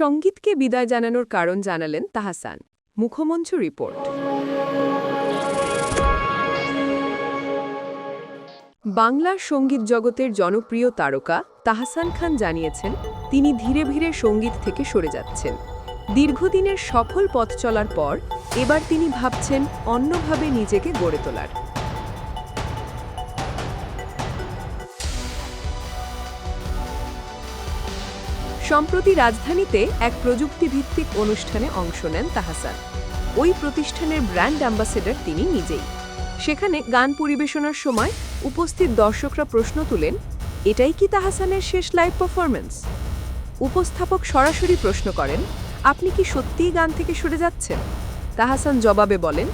সঙ্গীতকে বিদায় জানানোর কারণ জানালেন তাহাসান। মুখমঞ্চ রিপোর্ট। বাংলার সংগীত জগতের জনপ্রিয় তারকা তাহসান খান জানিয়েছেন, তিনি ধীরে ধীরে সংগীত থেকে সরে যাচ্ছেন। দীর্ঘদিনের সফল পথ চলার পর এবার তিনি ভাবছেন অন্যভাবে নিজেকে গড়ে তোলার। সম্প্রতি রাজধানীতে এক প্রযুক্তিভিত্তিক অনুষ্ঠানে অংশ নেন তাহাসান। ওই প্রতিষ্ঠানের ব্র্যান্ড অ্যাম্বাসেডর তিনি নিজেই। সেখানে গান পরিবেশনার সময় উপস্থিত দর্শকরা প্রশ্ন তুলেন, এটাই কি তাহাসানের শেষ লাইভ পারফরম্যান্স? উপস্থাপক সরাসরি প্রশ্ন করেন, আপনি কি সত্যিই গান থেকে সরে যাচ্ছেন? তাহাসান জবাবে বলেন,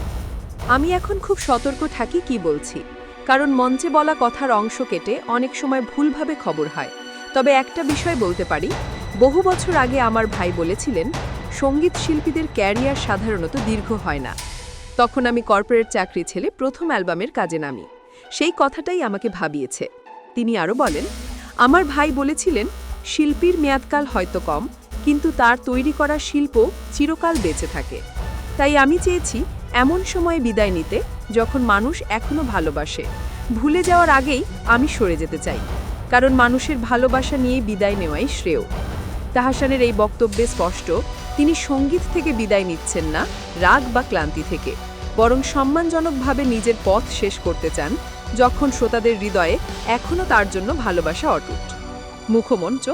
আমি এখন খুব সতর্ক থাকি কি বলছি। কারণ মঞ্চে বলা কথার অংশ কেটে অনেক সময় ভুলভাবে খবর হয়। তবে একটা বিষয় বলতে পারি বহু বছর আগে আমার ভাই বলেছিলেন, সংগীত শিল্পীদের ক্যারিয়ার সাধারণত দীর্ঘ হয় না। তখন আমি কর্পোরেট চাকরি ছেলে প্রথম অ্যালবামের কাজে নামি। সেই কথাটাই আমাকে ভাবিয়েছে। তিনি আরও বলেন, আমার ভাই বলেছিলেন, শিল্পীর মেয়াদকাল হয়তো কম, কিন্তু তার তৈরি করা শিল্প চিরকাল বেঁচে থাকে। তাই আমি চেয়েছি, এমন সময়ে বিদায় নিতে, যখন মানুষ এখনও ভালোবাসে। ভুলে যাওয়ার আগেই আমি সরে যেতে চাই। কারণ মানুষের ভালোবাসা নিয়ে বিদায় নেওয়াই শ্রেয়। তাহাসানের এই বক্তব্যে স্পষ্ট, তিনি সংগীত থেকে বিদায় নিচ্ছেন না, রাগ বা ক্লান্তি থেকে। বরং সম্মানজনকভাবে নিজের পথ শেষ করতে চান, যখন শ্রোতাদের হৃদয়ে এখনও তার জন্য ভালোবাসা অটুট। মুখমঞ্চ